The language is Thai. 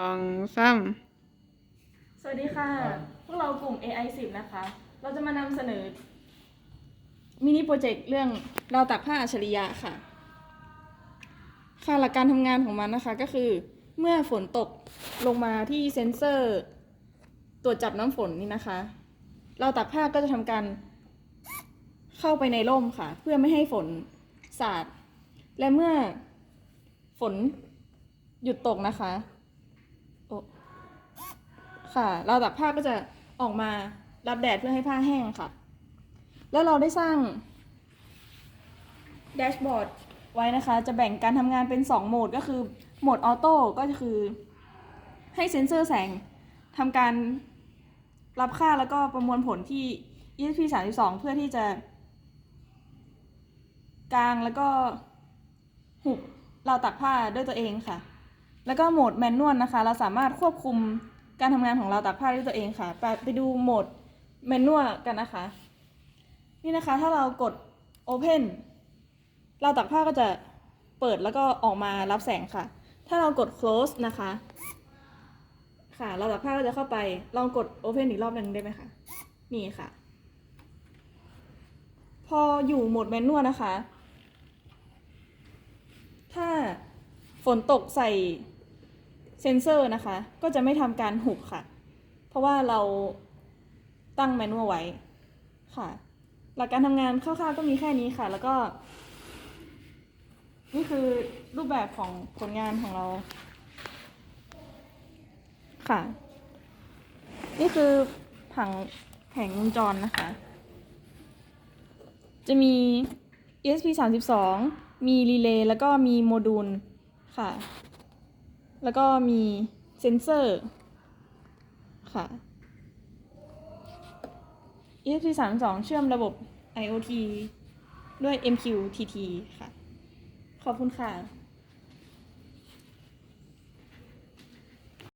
สองสามสวัสดีค่ะ พวกเรากลุ่ม AI 10นะคะ เราจะมานำเสนอ มินิโปรเจกต์เรื่องเราวตักผ้าอัจฉริยะค่ะ ค่ะหลักการทำงานของมันนะคะก็คือ เมื่อฝนตกลงมาที่เซ็นเซอร์ ตรวจจับน้ำฝนนี่นะคะ เราวตักผ้าก็จะทำการเข้าไปในร่มค่ะ เพื่อไม่ให้ฝนสาด และเมื่อฝนหยุดตกนะคะ โอค่ะ เราตักผ้าก็จะออกมารับแดดเพื่อให้ผ้าแห้งค่ะ แล้วเราได้สร้างแดชบอร์ดไว้นะคะ จะแบ่งการทำงานเป็น 2 โหมดก็คือโหมดออโต้ก็คือ ให้เซ็นเซอร์แสงทำการรับค่าแล้วก็ประมวลผลที่ ESP 32เพื่อที่จะกางแล้วก็หุบเราวตักผ้าด้วยตัวเองค่ะ แล้วก็โหมดแมนนวลนะคะ เราสามารถควบคุมการทำงานของเราตากผ้าด้วยตัวเองค่ะ ไปไปดูโหมดแมนนวลกันนะคะ นี่นะคะถ้าเรากด Open เราตากผ้าก็จะเปิดแล้วก็ออกมารับแสงค่ะ ถ้าเรากด Close นะคะ ค่ะ เราตากผ้าก็จะเข้าไป ลองกด Open อีกรอบหนึ่งได้ไหมคะ นี่ค่ะ พออยู่โหมดแมนนวลนะคะ ถ้าฝนตกใส่ เซนเซอร์นะคะ ก็จะไม่ทำการหุบค่ะ เพราะว่าเราตั้งแมนนวลไว้ค่ะ หลักการทำงานคร่าวๆก็มีแค่นี้ค่ะ แล้วก็ นี่คือรูปแบบของผลงานของเรา ค่ะ นี่คือผังแผงวงจรนะคะ จะมี ESP 32 มีรีเลย์แล้วก็มีโมดูลค่ะ แล้วก็มีเซนเซอร์ค่ะ ESP 32 เชื่อมระบบ IoT ด้วย MQTT ค่ะ ขอบคุณค่ะ